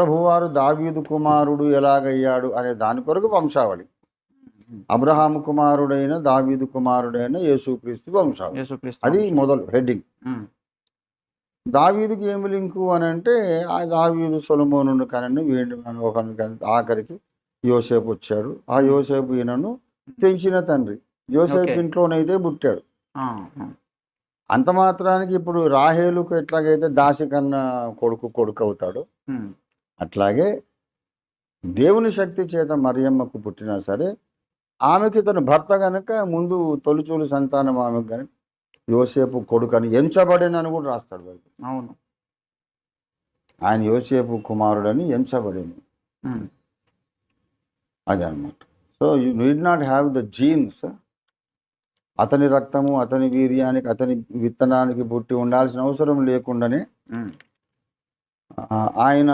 ప్రభువారు దావీదు కుమారుడు ఎలాగయ్యాడు అనే దాని కొరకు వంశావళి. అబ్రహాము కుమారుడైన దావీదు కుమారుడైన యేసుక్రీస్తు వంశావళి. అది మొదలు హెడ్డింగ్. దావీదుకి ఏమి లింకు అని అంటే ఆ దావీదు సొలమోను కనని వీడి ఒకని కని ఆఖరికి యోసేపు వచ్చాడు. ఆ యోసేపు ఈయనను పెంచిన తండ్రి. యోసేపు. ఇంట్లోనైతే పుట్టాడు. అంత మాత్రానికి ఇప్పుడు రాహేలుకు ఎట్లాగైతే దాసి కన్నా కొడుకు కొడుకు అవుతాడు అట్లాగే దేవుని శక్తి చేత మరియమ్మకు పుట్టినా సరే ఆమెకి తన భర్త గనుక ముందు తొలిచూలు సంతానం ఆమెకు కనుక యోసేపు కొడుకని ఎంచబడినని కూడా రాస్తాడు బైబిల్. అవును. ఆయన యోసేపు కుమారుడని ఎంచబడింది ఉమ్, అది అనమాట so you need not have the genes. అతని రక్తము అతని వీర్యానికి అతని విత్తనానికి పుట్టి ఉండాల్సిన అవసరం లేకుండానే ఆయన